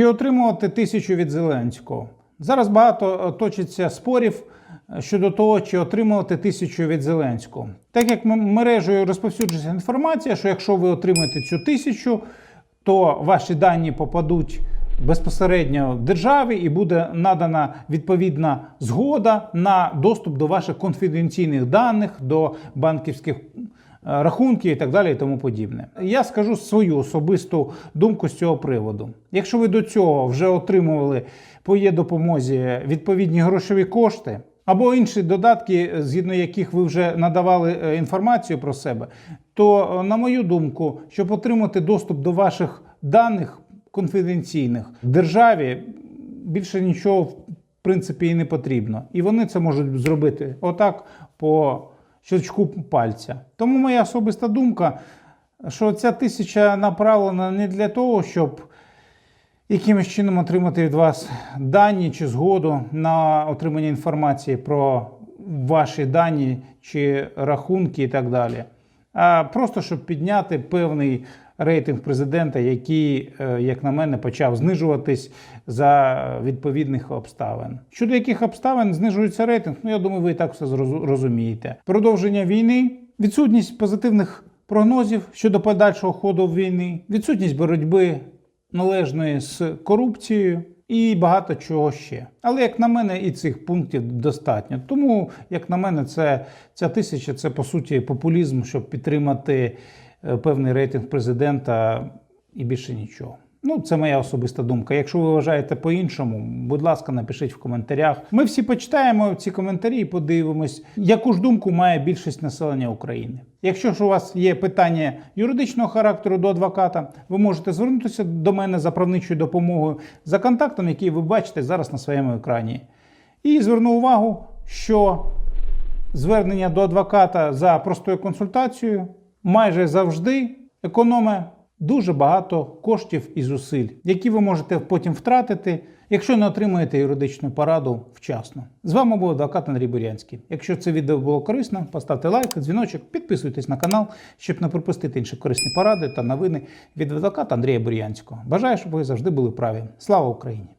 Чи отримувати тисячу від Зеленського? Зараз багато е, точиться спорів е, щодо того, чи отримувати тисячу від Зеленського. Так як мережею розповсюджується інформація, що якщо ви отримаєте цю тисячу, то ваші дані попадуть безпосередньо в державі і буде надана відповідна згода на доступ до ваших конфіденційних даних, до банківських е, рахунків і так далі, і тому подібне. Я скажу свою особисту думку з цього приводу. Якщо ви до цього вже отримували по є допомозі відповідні грошові кошти. Або інші додатки, згідно яких ви вже надавали е, інформацію про себе, то, е, на мою думку, щоб отримати доступ до ваших даних конфіденційних державі, більше нічого в принципі і не потрібно. І вони це можуть зробити отак по щелчку пальця. Тому моя особиста думка, що ця тисяча направлена не для того, щоб якимось чином отримати від вас дані чи згоду на отримання інформації про ваші дані чи рахунки і так далі. А просто щоб підняти певний рейтинг президента, який, е, як на мене, почав знижуватись за відповідних обставин. Щодо яких обставин знижується рейтинг, ну я думаю, ви і так все розумієте. Продовження війни, відсутність позитивних прогнозів щодо подальшого ходу війни, відсутність боротьби належної з корупцією і багато чого ще. Але як на мене, і цих пунктів достатньо. Тому, як на мене, це ця тисяча це по суті популізм, щоб підтримати певний рейтинг президента і більше нічого. Ну, це моя особиста думка. Якщо ви вважаєте по-іншому, будь ласка, напишіть в коментарях. Ми всі почитаємо ці коментарі і подивимось, яку ж думку має більшість населення України. Якщо ж у вас є питання юридичного характеру до адвоката, ви можете звернутися до мене за правничою допомогою за контактом, який ви бачите зараз на своєму екрані. І зверну увагу, що звернення до адвоката за простою консультацією майже завжди економить дуже багато коштів і зусиль, які ви можете потім втратити, якщо не отримаєте юридичну пораду вчасно. З вами був адвокат Андрій Бурянський. Якщо це відео було корисно, поставте лайк, дзвіночок, підписуйтесь на канал, щоб не пропустити інші корисні поради та новини від адвоката Андрія Бурянського. Бажаю, щоб ви завжди були праві. Слава Україні!